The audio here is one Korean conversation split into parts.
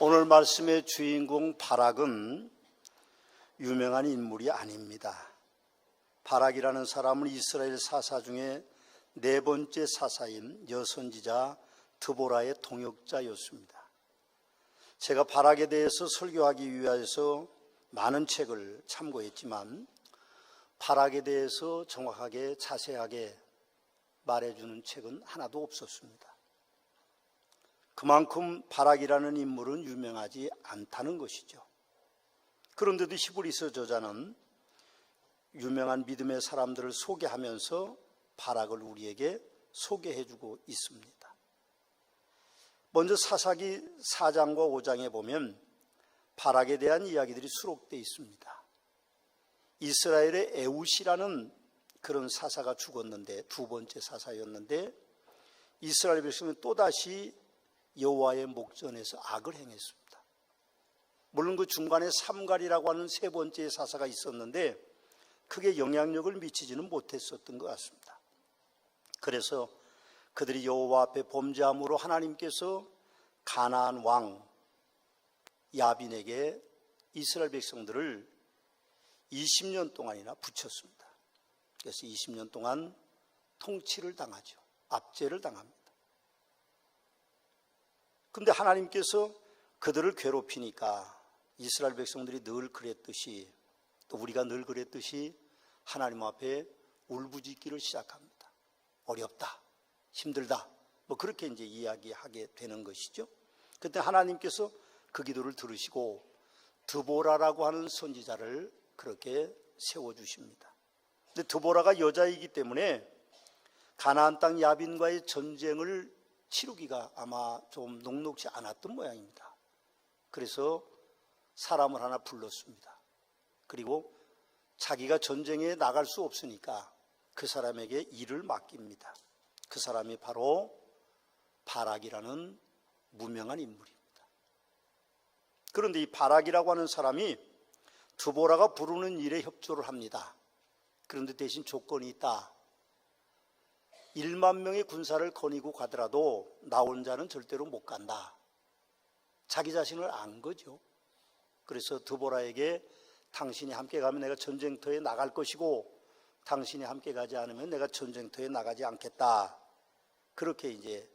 오늘 말씀의 주인공 바락은 유명한 인물이 아닙니다. 바락이라는 사람은 이스라엘 사사 중에 네 번째 사사인 여선지자 드보라의 동역자였습니다. 제가 바락에 대해서 설교하기 위해서 많은 책을 참고했지만 바락에 대해서 정확하게 자세하게 말해주는 책은 하나도 없었습니다. 그만큼 바락이라는 인물은 유명하지 않다는 것이죠. 그런데도 히브리서 저자는 유명한 믿음의 사람들을 소개하면서 바락을 우리에게 소개해주고 있습니다. 먼저 사사기 4장과 5장에 보면 바락에 대한 이야기들이 수록되어 있습니다. 이스라엘의 에웃이라는 그런 사사가 죽었는데 두 번째 사사였는데 이스라엘 백성은 또다시 여호와의 목전에서 악을 행했습니다. 물론 그 중간에 삼갈이라고 하는 세 번째 사사가 있었는데 크게 영향력을 미치지는 못했었던 것 같습니다. 그래서 그들이 여호와 앞에 범죄함으로 하나님께서 가나안 왕 야빈에게 이스라엘 백성들을 20년 동안이나 붙였습니다. 그래서 20년 동안 통치를 당하죠. 압제를 당합니다. 근데 하나님께서 그들을 괴롭히니까 이스라엘 백성들이 늘 그랬듯이 또 우리가 늘 그랬듯이 하나님 앞에 울부짖기를 시작합니다. 어렵다. 힘들다. 뭐 그렇게 이제 이야기하게 되는 것이죠. 그때 하나님께서 그 기도를 들으시고 드보라라고 하는 선지자를 그렇게 세워 주십니다. 근데 드보라가 여자이기 때문에 가나안 땅 야빈과의 전쟁을 치르기가 아마 좀 녹록지 않았던 모양입니다. 그래서 사람을 하나 불렀습니다. 그리고 자기가 전쟁에 나갈 수 없으니까 그 사람에게 일을 맡깁니다. 그 사람이 바로 바락이라는 무명한 인물입니다. 그런데 이 바락이라고 하는 사람이 두보라가 부르는 일에 협조를 합니다. 그런데 대신 조건이 있다. 1만 명의 군사를 거니고 가더라도 나 혼자는 절대로 못 간다. 자기 자신을 안 거죠. 그래서 드보라에게 당신이 함께 가면 내가 전쟁터에 나갈 것이고 당신이 함께 가지 않으면 내가 전쟁터에 나가지 않겠다. 그렇게 이제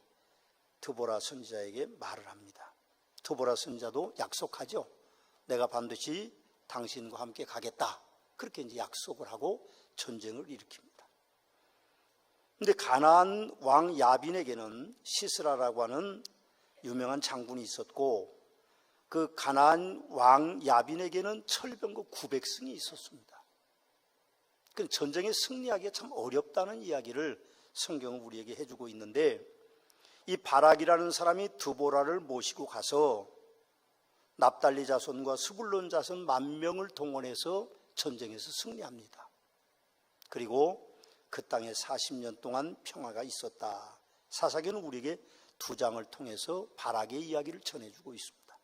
드보라 선지자에게 말을 합니다. 드보라 선지자도 약속하죠. 내가 반드시 당신과 함께 가겠다. 그렇게 이제 약속을 하고 전쟁을 일으킵니다. 근데 가나안 왕 야빈에게는 시스라라고 하는 유명한 장군이 있었고 그 가나안 왕 야빈에게는 철병거 900승이 있었습니다. 그 전쟁에 승리하기가 참 어렵다는 이야기를 성경은 우리에게 해주고 있는데 이 바락이라는 사람이 드보라를 모시고 가서 납달리 자손과 스불론 자손 만 명을 동원해서 전쟁에서 승리합니다. 그리고 그 땅에 40년 동안 평화가 있었다. 사사기는 우리에게 두 장을 통해서 바락의 이야기를 전해주고 있습니다.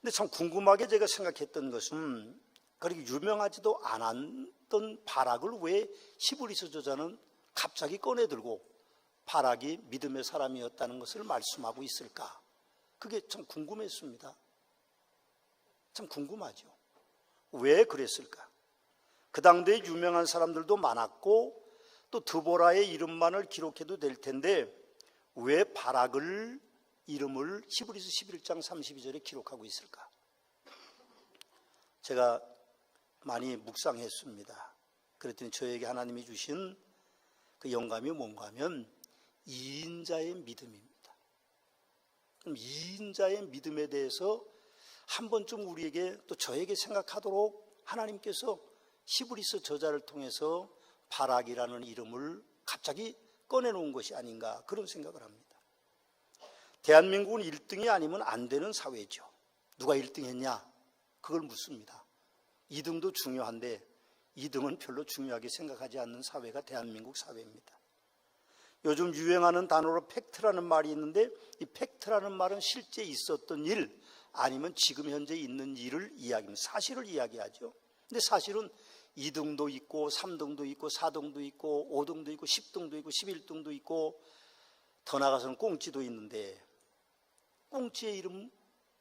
근데 참 궁금하게 제가 생각했던 것은 그렇게 유명하지도 않았던 바락을 왜 히브리서 저자는 갑자기 꺼내들고 바락이 믿음의 사람이었다는 것을 말씀하고 있을까? 그게 참 궁금했습니다. 참 궁금하죠. 왜 그랬을까? 그 당대에 유명한 사람들도 많았고 또 드보라의 이름만을 기록해도 될 텐데 왜 바락을 이름을 히브리서 11장 32절에 기록하고 있을까? 제가 많이 묵상했습니다. 그랬더니 저에게 하나님이 주신 그 영감이 뭔가 하면 이인자의 믿음입니다. 그럼 이인자의 믿음에 대해서 한 번쯤 우리에게 또 저에게 생각하도록 하나님께서 히브리서 저자를 통해서 바락이라는 이름을 갑자기 꺼내놓은 것이 아닌가 그런 생각을 합니다. 대한민국은 1등이 아니면 안 되는 사회죠. 누가 1등 했냐? 그걸 묻습니다. 2등도 중요한데 2등은 별로 중요하게 생각하지 않는 사회가 대한민국 사회입니다. 요즘 유행하는 단어로 팩트라는 말이 있는데 이 팩트라는 말은 실제 있었던 일 아니면 지금 현재 있는 일을 이야기합니다. 사실을 이야기하죠. 근데 사실은 2등도 있고 3등도 있고 4등도 있고 5등도 있고 10등도 있고 11등도 있고 더 나가서는 꽁찌도 있는데 꽁찌의 이름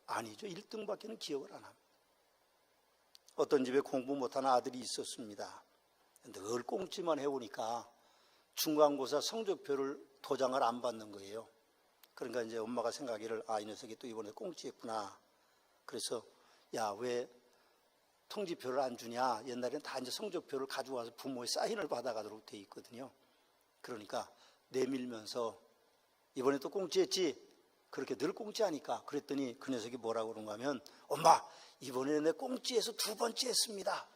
아니죠. 1등밖에는 기억을 안 합니다. 어떤 집에 공부 못하는 아들이 있었습니다. 늘 꽁찌만 해오니까 중간고사 성적표를 도장을 안 받는 거예요. 그러니까 이제 엄마가 생각하기를 아, 이 녀석이 또 이번에 꽁찌했구나. 그래서 야, 왜 통지표를 안 주냐? 옛날에는 다 이제 성적표를 가져와서 부모의 사인을 받아가도록 돼 있거든요. 그러니까 내밀면서 이번에 또 꽁찌했지? 그렇게 늘 꽁찌하니까 그랬더니 그 녀석이 뭐라고 그런가 하면 엄마 이번에 내 꽁찌에서 두 번째 했습니다.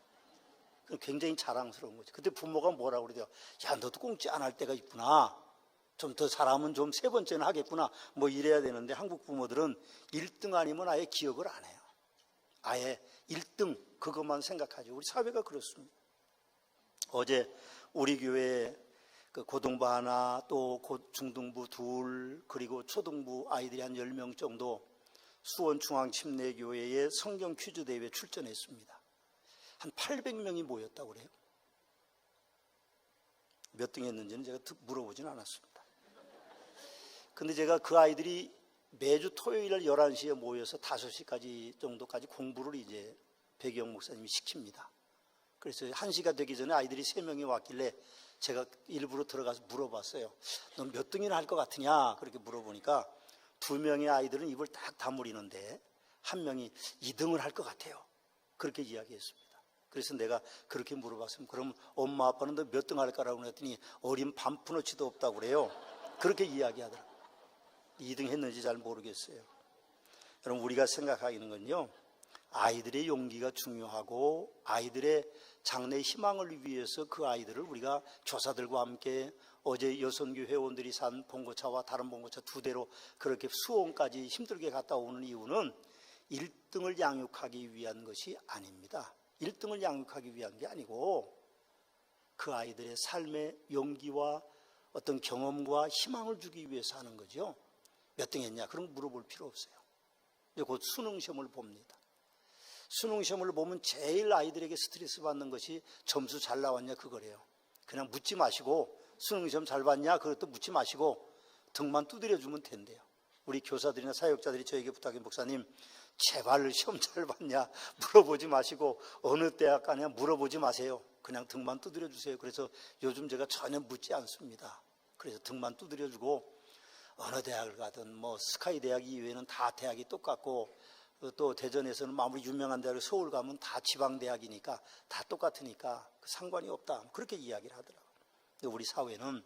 굉장히 자랑스러운 거죠. 그때 부모가 뭐라고 그러대요? 야 너도 꽁찌 안할 때가 있구나. 좀더 잘하면 좀세 번째는 하겠구나. 뭐 이래야 되는데 한국 부모들은 1등 아니면 아예 기억을 안 해요. 아예 1등 그것만 생각하죠. 우리 사회가 그렇습니다. 어제 우리 교회 그 고등부 하나 또 고- 중등부 둘 그리고 초등부 아이들이 한 10명 정도 수원중앙침례교회의 성경 퀴즈 대회에 출전했습니다. 한 800명이 모였다고 그래요. 몇 등 했는지는 제가 듣- 물어보진 않았습니다. 근데 제가 그 아이들이 매주 토요일 11시에 모여서 5시까지 정도까지 공부를 이제 배경 목사님이 시킵니다. 그래서 1시가 되기 전에 아이들이 3명이 왔길래 제가 일부러 들어가서 물어봤어요. 넌 몇 등이나 할 것 같으냐? 그렇게 물어보니까 두 명의 아이들은 입을 딱 다물이는데 한 명이 2등을 할 것 같아요. 그렇게 이야기했습니다. 그래서 내가 그렇게 물어봤으면 그럼 엄마 아빠는 너 몇 등할 거라고 했더니 어린 반푼어치도 없다고 그래요. 그렇게 이야기하더라고요. 2등 했는지 잘 모르겠어요. 여러분 우리가 생각하기는 건요. 아이들의 용기가 중요하고 아이들의 장래 희망을 위해서 그 아이들을 우리가 조사들과 함께 어제 여선교 회원들이 산 봉고차와 다른 봉고차 두 대로 그렇게 수원까지 힘들게 갔다 오는 이유는 1등을 양육하기 위한 것이 아닙니다. 1등을 양육하기 위한 게 아니고 그 아이들의 삶의 용기와 어떤 경험과 희망을 주기 위해서 하는 거죠. 몇 등 했냐? 그럼 물어볼 필요 없어요. 이제 곧 수능 시험을 봅니다. 수능 시험을 보면 제일 아이들에게 스트레스 받는 것이 점수 잘 나왔냐 그거래요. 그냥 묻지 마시고 수능 시험 잘 봤냐 그것도 묻지 마시고 등만 두드려 주면 된대요. 우리 교사들이나 사역자들이 저에게 부탁해 목사님 제발 시험 잘 봤냐 물어보지 마시고 어느 대학 가냐 물어보지 마세요. 그냥 등만 두드려 주세요. 그래서 요즘 제가 전혀 묻지 않습니다. 그래서 등만 두드려 주고 어느 대학을 가든 뭐 스카이 대학 이외에는 다 대학이 똑같고 또 대전에서는 아무리 유명한 대학을 서울 가면 다 지방 대학이니까 다 똑같으니까 상관이 없다 그렇게 이야기를 하더라고요. 우리 사회는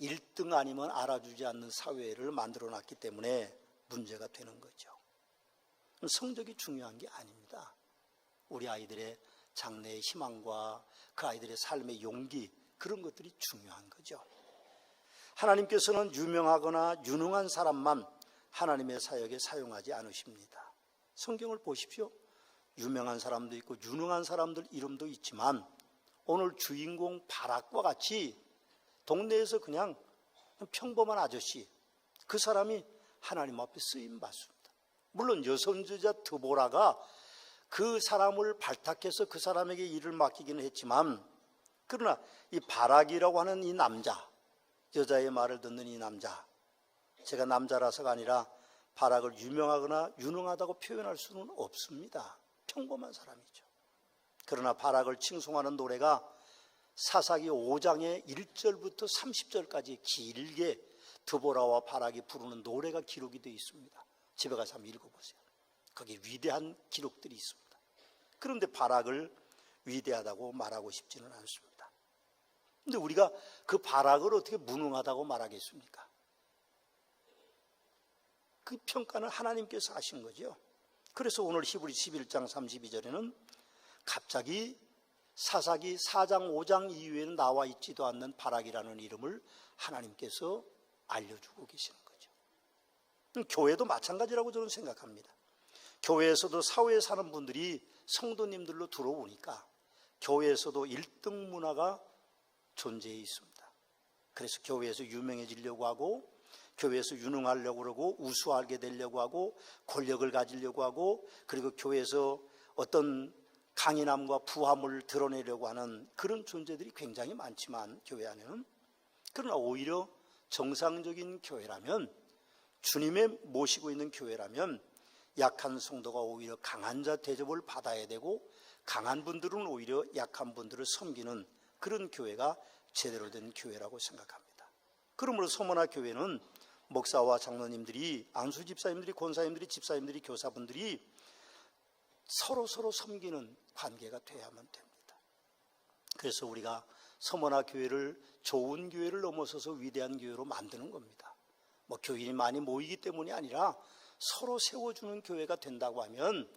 1등 아니면 알아주지 않는 사회를 만들어 놨기 때문에 문제가 되는 거죠. 성적이 중요한 게 아닙니다. 우리 아이들의 장래의 희망과 그 아이들의 삶의 용기 그런 것들이 중요한 거죠. 하나님께서는 유명하거나 유능한 사람만 하나님의 사역에 사용하지 않으십니다. 성경을 보십시오. 유명한 사람도 있고 유능한 사람들 이름도 있지만 오늘 주인공 바락과 같이 동네에서 그냥 평범한 아저씨 그 사람이 하나님 앞에 쓰임 받습니다. 물론 여선주자 드보라가 그 사람을 발탁해서 그 사람에게 일을 맡기기는 했지만 그러나 이 바락이라고 하는 이 남자 여자의 말을 듣는 이 남자 제가 남자라서가 아니라 바락을 유명하거나 유능하다고 표현할 수는 없습니다. 평범한 사람이죠. 그러나 바락을 칭송하는 노래가 사사기 5장의 1절부터 30절까지 길게 드보라와 바락이 부르는 노래가 기록이 되어 있습니다. 집에 가서 한번 읽어보세요. 거기 위대한 기록들이 있습니다. 그런데 바락을 위대하다고 말하고 싶지는 않습니다. 근데 우리가 그 바락을 어떻게 무능하다고 말하겠습니까? 그 평가는 하나님께서 하신 거죠. 그래서 오늘 히브리 11장 32절에는 갑자기 사사기 4장 5장 이후에는 나와 있지도 않는 바락이라는 이름을 하나님께서 알려주고 계시는 거죠. 교회도 마찬가지라고 저는 생각합니다. 교회에서도 사회에 사는 분들이 성도님들로 들어오니까 교회에서도 1등 문화가 존재해 있습니다. 그래서 교회에서 유명해지려고 하고 교회에서 유능하려고 그러고 우수하게 되려고 하고 권력을 가지려고 하고 그리고 교회에서 어떤 강인함과 부함을 드러내려고 하는 그런 존재들이 굉장히 많지만 교회 안에는 그러나 오히려 정상적인 교회라면 주님의 모시고 있는 교회라면 약한 성도가 오히려 강한 자 대접을 받아야 되고 강한 분들은 오히려 약한 분들을 섬기는 그런 교회가 제대로 된 교회라고 생각합니다. 그러므로 서머나 교회는 목사와 장로님들이 안수 집사님들이 권사님들이 집사님들이 교사분들이 서로 서로 섬기는 관계가 돼야만 됩니다. 그래서 우리가 서머나 교회를 좋은 교회를 넘어서서 위대한 교회로 만드는 겁니다. 뭐 교인이 많이 모이기 때문이 아니라 서로 세워주는 교회가 된다고 하면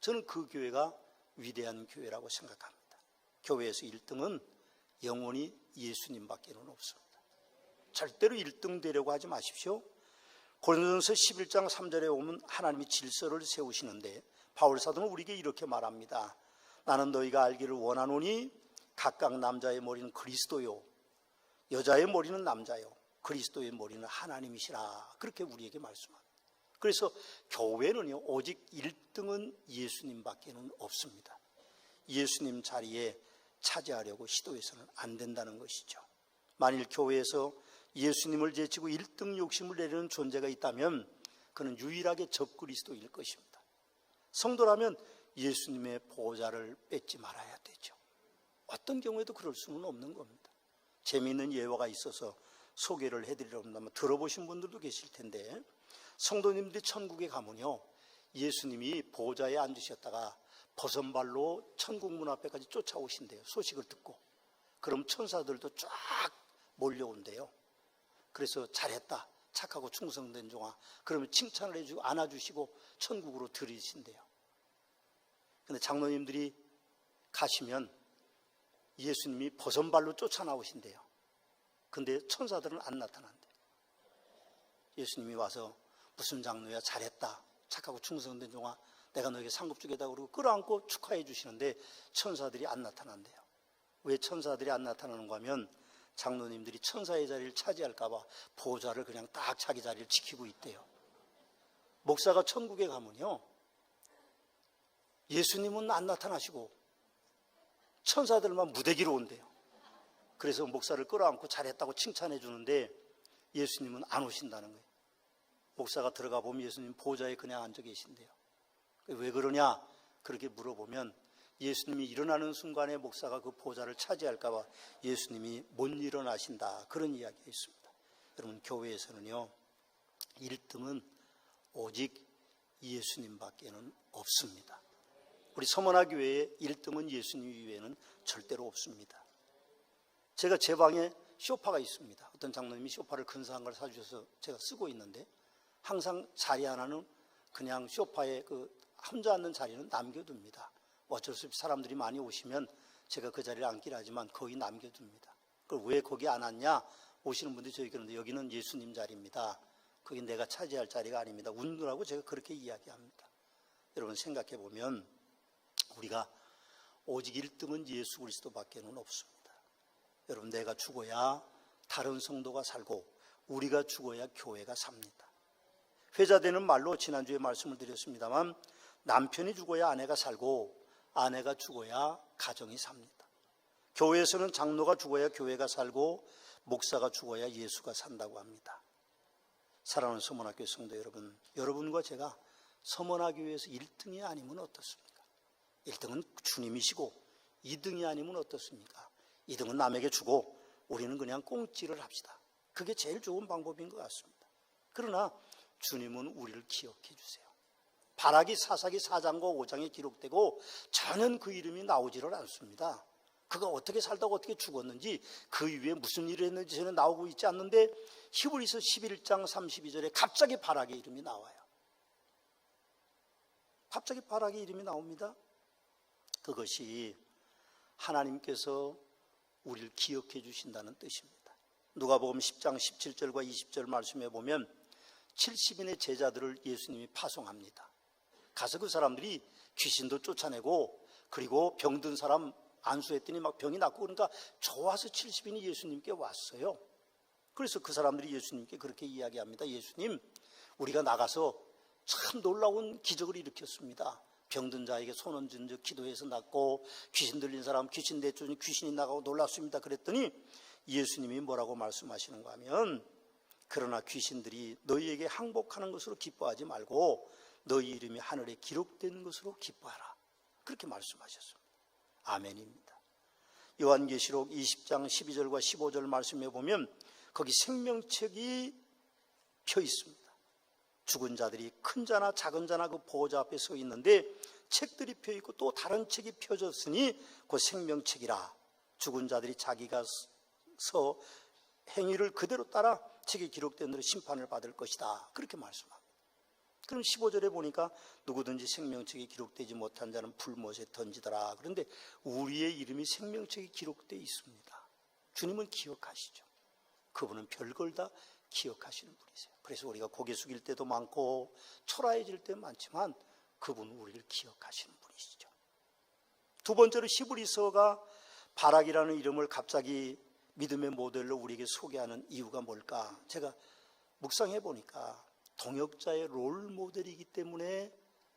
저는 그 교회가 위대한 교회라고 생각합니다. 교회에서 1등은 영원히 예수님밖에는 없습니다. 절대로 1등 되려고 하지 마십시오. 고린도전서 11장 3절에 오면 하나님이 질서를 세우시는데 바울 사도는 우리에게 이렇게 말합니다. 나는 너희가 알기를 원하노니 각각 남자의 머리는 그리스도요 여자의 머리는 남자요 그리스도의 머리는 하나님이시라 그렇게 우리에게 말씀합니다. 그래서 교회는요 오직 1등은 예수님밖에는 없습니다. 예수님 자리에 차지하려고 시도해서는 안 된다는 것이죠. 만일 교회에서 예수님을 제치고 1등 욕심을 내리는 존재가 있다면 그는 유일하게 적그리스도일 것입니다. 성도라면 예수님의 보좌를 뺏지 말아야 되죠. 어떤 경우에도 그럴 수는 없는 겁니다. 재미있는 예화가 있어서 소개를 해드리려고 합니다. 들어보신 분들도 계실 텐데 성도님들이 천국에 가면요 예수님이 보좌에 앉으셨다가 버선발로 천국 문 앞에까지 쫓아오신대요. 소식을 듣고 그럼 천사들도 쫙 몰려온대요. 그래서 잘했다. 착하고 충성된 종아. 그러면 칭찬을 해주고 안아주시고 천국으로 들이신대요. 근데 장로님들이 가시면 예수님이 버선발로 쫓아나오신대요. 근데 천사들은 안 나타난대요. 예수님이 와서 무슨 장로야 잘했다. 착하고 충성된 종아. 내가 너에게 상급 주겠다 그러고 끌어안고 축하해 주시는데 천사들이 안 나타난대요. 왜 천사들이 안 나타나는가 하면 장로님들이 천사의 자리를 차지할까봐 보좌를 그냥 딱 자기 자리를 지키고 있대요. 목사가 천국에 가면요. 예수님은 안 나타나시고 천사들만 무대기로 온대요. 그래서 목사를 끌어안고 잘했다고 칭찬해 주는데 예수님은 안 오신다는 거예요. 목사가 들어가 보면 예수님 보좌에 그냥 앉아 계신대요. 왜 그러냐? 그렇게 물어보면 예수님이 일어나는 순간에 목사가 그 보좌를 차지할까봐 예수님이 못 일어나신다. 그런 이야기가 있습니다. 여러분, 교회에서는요, 1등은 오직 예수님밖에는 없습니다. 우리 서머나 교회의 1등은 예수님 이외에는 절대로 없습니다. 제가 제 방에 쇼파가 있습니다. 어떤 장로님이 쇼파를 근사한 걸 사주셔서 제가 쓰고 있는데 항상 자리 하나는 그냥 쇼파에 그 혼자 앉는 자리는 남겨둡니다. 어쩔 수 없이 사람들이 많이 오시면 제가 그 자리를 앉기를 하지만 거기 남겨둡니다. 그걸 왜 거기 안 앉냐? 오시는 분들이 저희 그러는데 여기는 예수님 자리입니다. 거기 내가 차지할 자리가 아닙니다. 운두라고 제가 그렇게 이야기합니다. 여러분 생각해 보면 우리가 오직 1등은 예수 그리스도밖에는 없습니다. 여러분 내가 죽어야 다른 성도가 살고 우리가 죽어야 교회가 삽니다. 회자되는 말로 지난주에 말씀을 드렸습니다만 남편이 죽어야 아내가 살고 아내가 죽어야 가정이 삽니다. 교회에서는 장로가 죽어야 교회가 살고 목사가 죽어야 예수가 산다고 합니다. 사랑하는 서문학교 성도 여러분, 여러분과 제가 서문학교에서 1등이 아니면 어떻습니까? 1등은 주님이시고 2등이 아니면 어떻습니까? 2등은 남에게 주고 우리는 그냥 꽁찌를 합시다. 그게 제일 좋은 방법인 것 같습니다. 그러나 주님은 우리를 기억해 주세요. 바라기 사사기 4장과 5장에 기록되고 전혀 그 이름이 나오지를 않습니다. 그가 어떻게 살다가 어떻게 죽었는지 그 이후에 무슨 일을 했는지 저는 나오고 있지 않는데 히브리서 11장 32절에 갑자기 바락의 이름이 나와요. 갑자기 바락의 이름이 나옵니다. 그것이 하나님께서 우리를 기억해 주신다는 뜻입니다. 누가복음 10장 17절과 20절 말씀해 보면 70인의 제자들을 예수님이 파송합니다. 가서 그 사람들이 귀신도 쫓아내고 그리고 병든 사람 안수했더니 막 병이 낫고 그러니까 좋아서 70인이 예수님께 왔어요. 그래서 그 사람들이 예수님께 그렇게 이야기합니다. 예수님, 우리가 나가서 참 놀라운 기적을 일으켰습니다. 병든 자에게 손 얹은 즉 기도해서 낫고 귀신 들린 사람 귀신 내쫓니 귀신이 나가고 놀랐습니다. 그랬더니 예수님이 뭐라고 말씀하시는가 하면 그러나 귀신들이 너희에게 항복하는 것으로 기뻐하지 말고 너희 이름이 하늘에 기록된 것으로 기뻐하라. 그렇게 말씀하셨습니다. 아멘입니다. 요한계시록 20장 12절과 15절 말씀에 보면 거기 생명책이 펴 있습니다. 죽은 자들이 큰 자나 작은 자나 그 보호자 앞에 서 있는데 책들이 펴 있고 또 다른 책이 펴졌으니 그 생명책이라 죽은 자들이 자기가 서 행위를 그대로 따라 책에 기록된 대로 심판을 받을 것이다. 그렇게 말씀합니다. 그럼 15절에 보니까 누구든지 생명책에 기록되지 못한 자는 불못에 던지더라. 그런데 우리의 이름이 생명책에 기록되어 있습니다. 주님은 기억하시죠. 그분은 별걸 다 기억하시는 분이세요. 그래서 우리가 고개 숙일 때도 많고 초라해질 때 많지만 그분은 우리를 기억하시는 분이시죠. 두 번째로 히브리서가 바락이라는 이름을 갑자기 믿음의 모델로 우리에게 소개하는 이유가 뭘까? 제가 묵상해 보니까 동역자의 롤 모델이기 때문에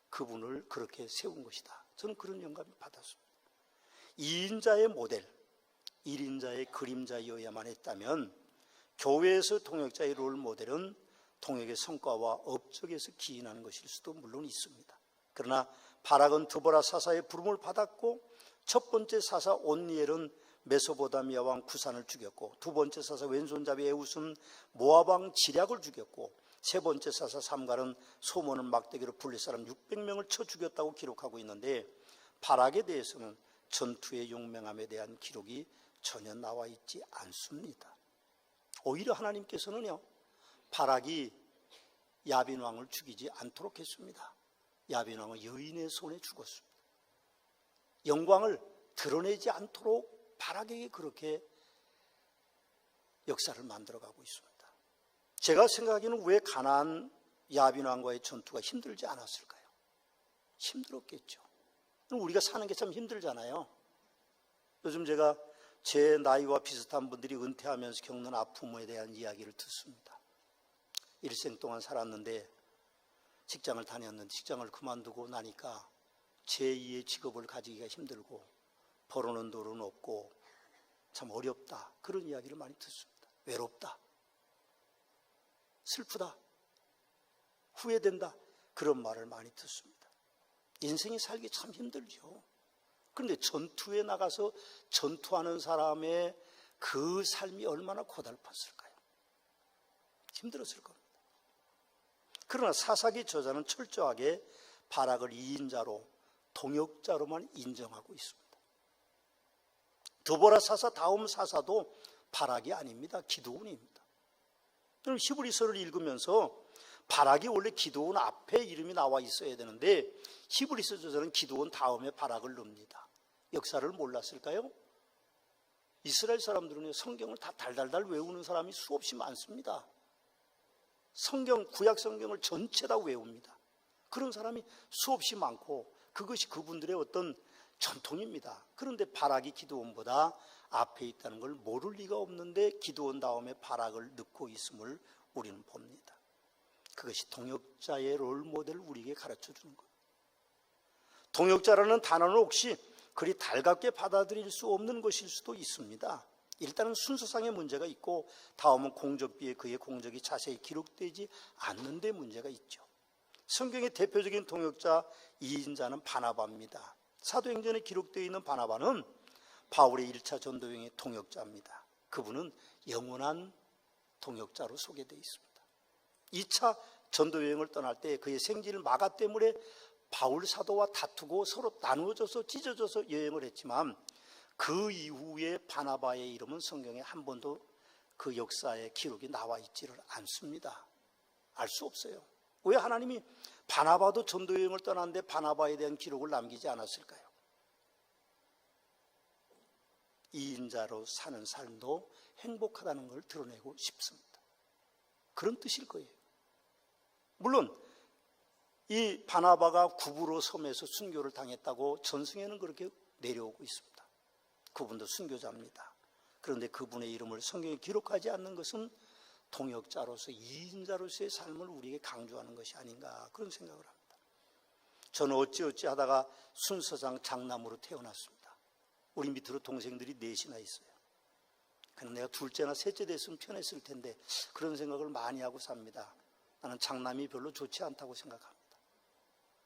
그분을 그렇게 세운 것이다. 저는 그런 영감을 받았습니다. 2인자의 모델, 1인자의 그림자여야만 했다면 교회에서 동역자의 롤 모델은 동역의 성과와 업적에서 기인하는 것일 수도 물론 있습니다. 그러나 바락은 드보라 사사의 부름을 받았고 첫 번째 사사 온니엘은 메소보다미아 왕 구산을 죽였고 두 번째 사사 왼손잡이 에웃은 모압 왕 지략을 죽였고 세 번째 사사 삼갈은 소문은 막대기로 불릴 사람 600명을 쳐 죽였다고 기록하고 있는데 바락에 대해서는 전투의 용맹함에 대한 기록이 전혀 나와 있지 않습니다. 오히려 하나님께서는요 바락이 야빈 왕을 죽이지 않도록 했습니다. 야빈 왕은 여인의 손에 죽었습니다. 영광을 드러내지 않도록 바락에게 그렇게 역사를 만들어가고 있습니다. 제가 생각하기에는 왜 가난 야빈 왕과의 전투가 힘들지 않았을까요? 힘들었겠죠. 우리가 사는 게 참 힘들잖아요. 요즘 제가 제 나이와 비슷한 분들이 은퇴하면서 겪는 아픔에 대한 이야기를 듣습니다. 일생 동안 살았는데 직장을 다녔는데 직장을 그만두고 나니까 제2의 직업을 가지기가 힘들고 벌어놓은 돈은 없고 참 어렵다. 그런 이야기를 많이 듣습니다. 외롭다. 슬프다. 후회된다. 그런 말을 많이 듣습니다. 인생이 살기 참 힘들죠. 그런데 전투에 나가서 전투하는 사람의 그 삶이 얼마나 고달팠을까요? 힘들었을 겁니다. 그러나 사사기 저자는 철저하게 바락을 이인자로 동역자로만 인정하고 있습니다. 드보라 사사 다음 사사도 바락이 아닙니다. 기도원입니다. 그럼 히브리서를 읽으면서 바락이 원래 기도원 앞에 이름이 나와 있어야 되는데 히브리서 저자는 기도원 다음에 바락을 넣습니다. 역사를 몰랐을까요? 이스라엘 사람들은 성경을 다 달달달 외우는 사람이 수없이 많습니다. 성경, 구약 성경을 전체 다 외웁니다. 그런 사람이 수없이 많고 그것이 그분들의 어떤 전통입니다. 그런데 바락이 기도원보다 앞에 있다는 걸 모를 리가 없는데 기도원 다음에 바락을 넣고 있음을 우리는 봅니다. 그것이 동역자의 롤 모델을 우리에게 가르쳐 주는 것. 동역자라는 단어는 혹시 그리 달갑게 받아들일 수 없는 것일 수도 있습니다. 일단은 순서상의 문제가 있고 다음은 공적비에 그의 공적이 자세히 기록되지 않는 데 문제가 있죠. 성경의 대표적인 동역자 2인자는 바나바입니다. 사도행전에 기록되어 있는 바나바는 바울의 1차 전도여행의 동역자입니다. 그분은 영원한 동역자로 소개되어 있습니다. 2차 전도여행을 떠날 때 그의 생지를 마가 때문에 바울 사도와 다투고 서로 나누어져서 찢어져서 여행을 했지만 그 이후에 바나바의 이름은 성경에 한 번도 그 역사의 기록이 나와 있지를 않습니다. 알 수 없어요. 왜 하나님이 바나바도 전도 여행을 떠났는데 바나바에 대한 기록을 남기지 않았을까요? 이인자로 사는 삶도 행복하다는 걸 드러내고 싶습니다. 그런 뜻일 거예요. 물론 이 바나바가 구부로 섬에서 순교를 당했다고 전승에는 그렇게 내려오고 있습니다. 그분도 순교자입니다. 그런데 그분의 이름을 성경에 기록하지 않는 것은 동역자로서 이인자로서의 삶을 우리에게 강조하는 것이 아닌가 그런 생각을 합니다. 저는 어찌어찌 하다가 순서상 장남으로 태어났습니다. 우리 밑으로 동생들이 넷이나 있어요. 그럼 내가 둘째나 셋째 됐으면 편했을 텐데 그런 생각을 많이 하고 삽니다. 나는 장남이 별로 좋지 않다고 생각합니다.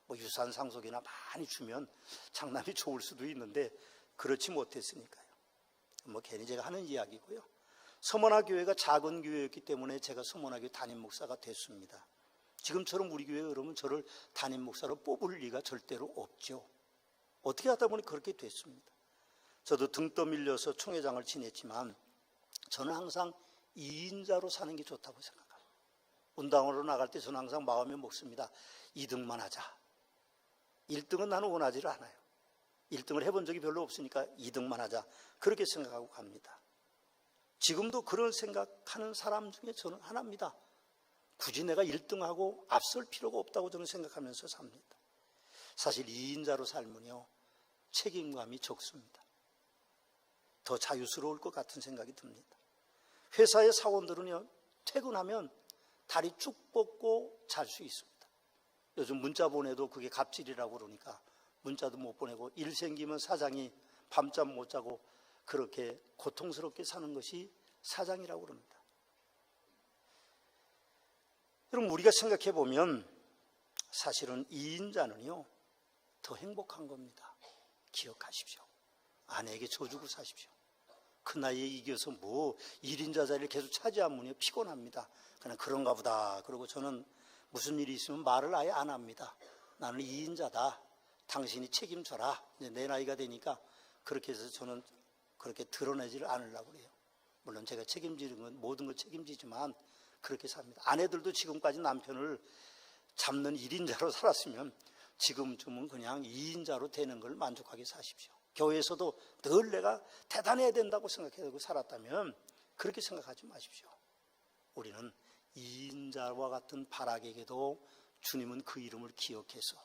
뭐 유산 상속이나 많이 주면 장남이 좋을 수도 있는데 그렇지 못했으니까요. 뭐 괜히 제가 하는 이야기고요. 서머나 교회가 작은 교회였기 때문에 제가 서머나 교회 담임 목사가 됐습니다. 지금처럼 우리 교회 그러면 저를 담임 목사로 뽑을 리가 절대로 없죠. 어떻게 하다 보니 그렇게 됐습니다. 저도 등 떠밀려서 총회장을 지냈지만 저는 항상 2인자로 사는 게 좋다고 생각합니다. 운당으로 나갈 때 저는 항상 마음에 먹습니다. 2등만 하자. 1등은 나는 원하지를 않아요. 1등을 해본 적이 별로 없으니까 2등만 하자. 그렇게 생각하고 갑니다. 지금도 그런 생각하는 사람 중에 저는 하나입니다. 굳이 내가 1등하고 앞설 필요가 없다고 저는 생각하면서 삽니다. 사실 2인자로 살면요. 책임감이 적습니다. 더 자유스러울 것 같은 생각이 듭니다. 회사의 사원들은요, 퇴근하면 다리 쭉 뻗고 잘 수 있습니다. 요즘 문자 보내도 그게 갑질이라고 그러니까 문자도 못 보내고 일 생기면 사장이 밤잠 못 자고 그렇게 고통스럽게 사는 것이 사장이라고 그럽니다. 여러분, 우리가 생각해 보면 사실은 2인자는요, 더 행복한 겁니다. 기억하십시오. 아내에게 져주고 사십시오. 그 나이에 이겨서 뭐 1인자 자리를 계속 차지하면 피곤합니다. 그냥 그런가 보다. 그리고 저는 무슨 일이 있으면 말을 아예 안 합니다. 나는 2인자다. 당신이 책임져라. 내 나이가 되니까 그렇게 해서 저는 그렇게 드러내지를 않으려고 그래요. 물론 제가 책임지는 건 모든 걸 책임지지만 그렇게 삽니다. 아내들도 지금까지 남편을 잡는 1인자로 살았으면 지금쯤은 그냥 2인자로 되는 걸 만족하게 사십시오. 교회에서도 늘 내가 대단해야 된다고 생각하고 살았다면 그렇게 생각하지 마십시오. 우리는 2인자와 같은 바락에게도 주님은 그 이름을 기억해서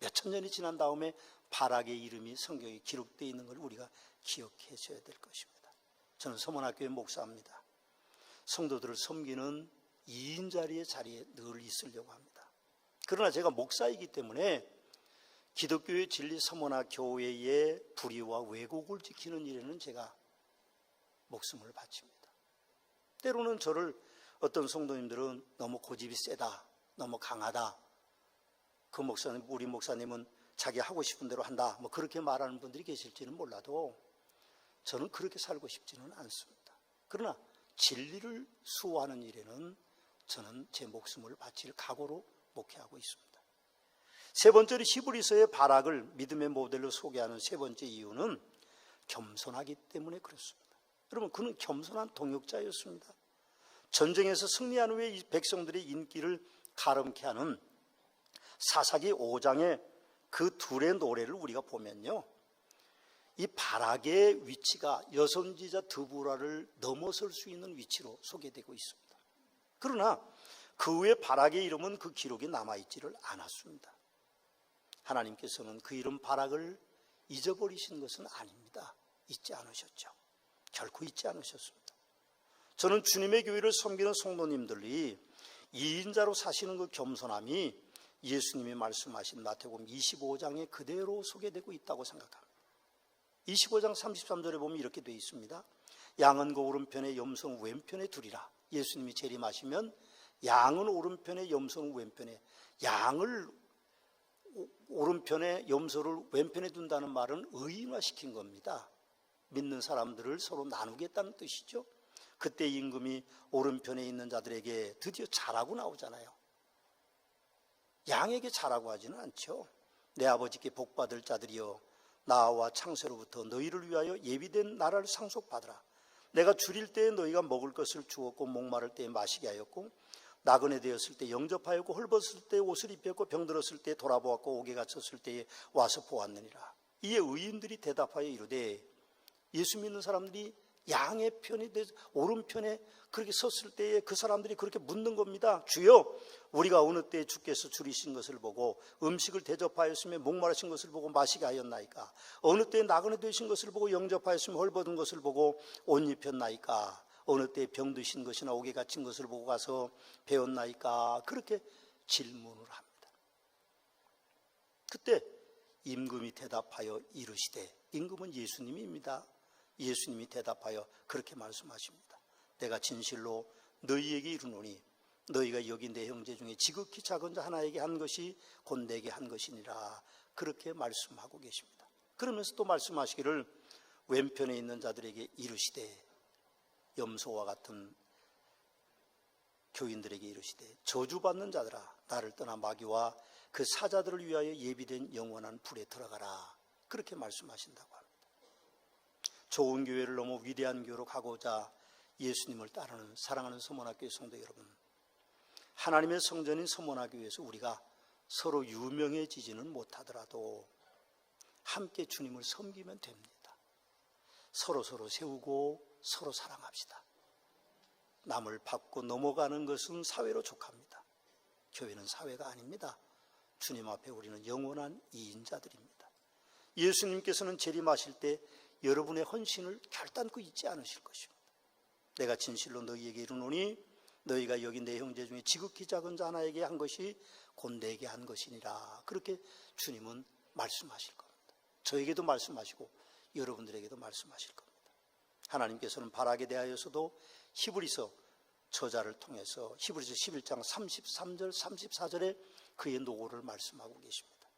몇천 년이 지난 다음에 바락의 이름이 성경에 기록되어 있는 걸 우리가 기억해 줘야 될 것입니다. 저는 서문학교의 목사입니다. 성도들을 섬기는 2인 자리의 자리에 늘 있으려고 합니다. 그러나 제가 목사이기 때문에 기독교의 진리 서문화 교회의 불의와 왜곡을 지키는 일에는 제가 목숨을 바칩니다. 때로는 저를 어떤 성도님들은 너무 고집이 세다, 너무 강하다. 그 목사님, 우리 목사님은 자기 하고 싶은 대로 한다. 뭐 그렇게 말하는 분들이 계실지는 몰라도 저는 그렇게 살고 싶지는 않습니다. 그러나 진리를 수호하는 일에는 저는 제 목숨을 바칠 각오로 목회하고 있습니다. 세 번째로 히브리서의 바락을 믿음의 모델로 소개하는 세 번째 이유는 겸손하기 때문에 그렇습니다. 여러분 그는 겸손한 동역자였습니다. 전쟁에서 승리한 후에 이 백성들의 인기를 가름케 하는 사사기 5장의 그 둘의 노래를 우리가 보면요. 이 바락의 위치가 여성지자 드부라를 넘어설 수 있는 위치로 소개되고 있습니다. 그러나 그 후에 바락의 이름은 그 기록이 남아있지를 않았습니다. 하나님께서는 그 이름 바락을 잊어버리신 것은 아닙니다. 잊지 않으셨죠. 결코 잊지 않으셨습니다. 저는 주님의 교회를 섬기는 성도님들이 2인자로 사시는 그 겸손함이 예수님이 말씀하신 마태복음 25장에 그대로 소개되고 있다고 생각합니다. 25장 33절에 보면 이렇게 되어 있습니다. 양은 그 오른편에 염소 왼편에 두리라. 예수님이 재림하시면 양은 오른편에 염소 왼편에 양을 오른편에 염소를 왼편에 둔다는 말은 의인화시킨 겁니다. 믿는 사람들을 서로 나누겠다는 뜻이죠. 그때 임금이 오른편에 있는 자들에게 드디어 잘하고 나오잖아요. 양에게 잘하고 하지는 않죠. 내 아버지께 복받을 자들이여 나와 창세로부터 너희를 위하여 예비된 나라를 상속받으라. 내가 줄일 때에 너희가 먹을 것을 주었고 목마를 때에 마시게 하였고 나그네 되었을 때 영접하였고 헐벗을 때 옷을 입혔고 병들었을 때 돌아보았고 옥에 갇혔을 때에 와서 보았느니라. 이에 의인들이 대답하여 이르되 예수 믿는 사람들이 양의 편이 되 오른편에 그렇게 섰을 때에 그 사람들이 그렇게 묻는 겁니다. 주여, 우리가 어느 때에 주께서 줄이신 것을 보고 음식을 대접하였으며 목마르신 것을 보고 마시게 하였나이까? 어느 때에 나그네 되신 것을 보고 영접하였으며 헐벗은 것을 보고 옷 입혔나이까? 어느 때 병드신 것이나 옥에 갇힌 것을 보고 가서 배웠나이까? 그렇게 질문을 합니다. 그때 임금이 대답하여 이르시되 임금은 예수님입니다. 예수님이 대답하여 그렇게 말씀하십니다. 내가 진실로 너희에게 이르노니 너희가 여기 내 형제 중에 지극히 작은 자 하나에게 한 것이 곧 내게 한 것이니라 그렇게 말씀하고 계십니다. 그러면서 또 말씀하시기를 왼편에 있는 자들에게 이르시되 염소와 같은 교인들에게 이르시되 저주받는 자들아 나를 떠나 마귀와 그 사자들을 위하여 예비된 영원한 불에 들어가라 그렇게 말씀하신다고 합니다. 좋은 교회를 넘어 위대한 교회로 가고자 예수님을 따르는 사랑하는 서문학교의 성도 여러분 하나님의 성전인 서문학교에서 우리가 서로 유명해지지는 못하더라도 함께 주님을 섬기면 됩니다. 서로 서로 세우고 서로 사랑합시다. 남을 밟고 넘어가는 것은 사회로 족합니다. 교회는 사회가 아닙니다. 주님 앞에 우리는 영원한 이인자들입니다. 예수님께서는 재림하실 때 여러분의 헌신을 결단코 잊지 않으실 것입니다. 내가 진실로 너희에게 이르노니 너희가 여기 내 형제 중에 지극히 작은 자 하나에게 한 것이 곧 내게 한 것이니라. 그렇게 주님은 말씀하실 겁니다. 저에게도 말씀하시고 여러분들에게도 말씀하실 겁니다. 하나님께서는 바라게 대하여서도 히브리서 저자를 통해서 히브리서 11장 33절 34절에 그의 노고를 말씀하고 계십니다.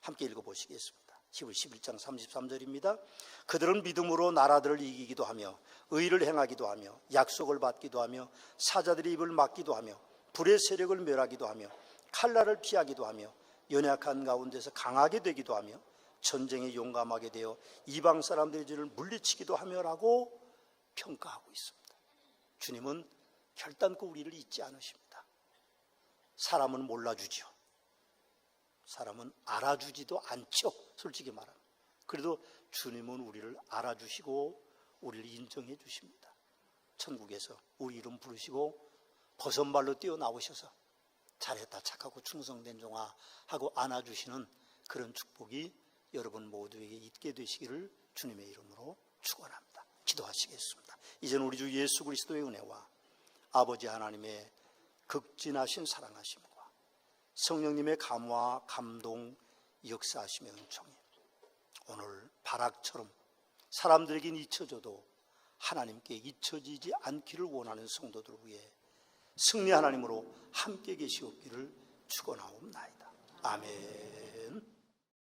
함께 읽어 보시겠습니다. 히브리 11장 33절입니다. 그들은 믿음으로 나라들을 이기기도 하며 의를 행하기도 하며 약속을 받기도 하며 사자들의 입을 막기도 하며 불의 세력을 멸하기도 하며 칼날을 피하기도 하며 연약한 가운데서 강하게 되기도 하며 전쟁에 용감하게 되어 이방 사람들의 죄를 물리치기도 하며라고 평가하고 있습니다. 주님은 결단코 우리를 잊지 않으십니다. 사람은 몰라주죠. 사람은 알아주지도 않죠. 솔직히 말하면. 그래도 주님은 우리를 알아주시고 우리를 인정해 주십니다. 천국에서 우리 이름 부르시고 버선발로 뛰어나오셔서 잘했다 착하고 충성된 종아 하고 안아주시는 그런 축복이 여러분 모두에게 있게 되시기를 주님의 이름으로 축원합니다. 기도하시겠습니다. 이제는 우리 주 예수 그리스도의 은혜와 아버지 하나님의 극진하신 사랑하심과 성령님의 감화, 감동, 역사하심의 은총이 오늘 바락처럼 사람들에겐 잊혀져도 하나님께 잊혀지지 않기를 원하는 성도들 위해 승리 하나님으로 함께 계시옵기를 축원하옵나이다. 아멘.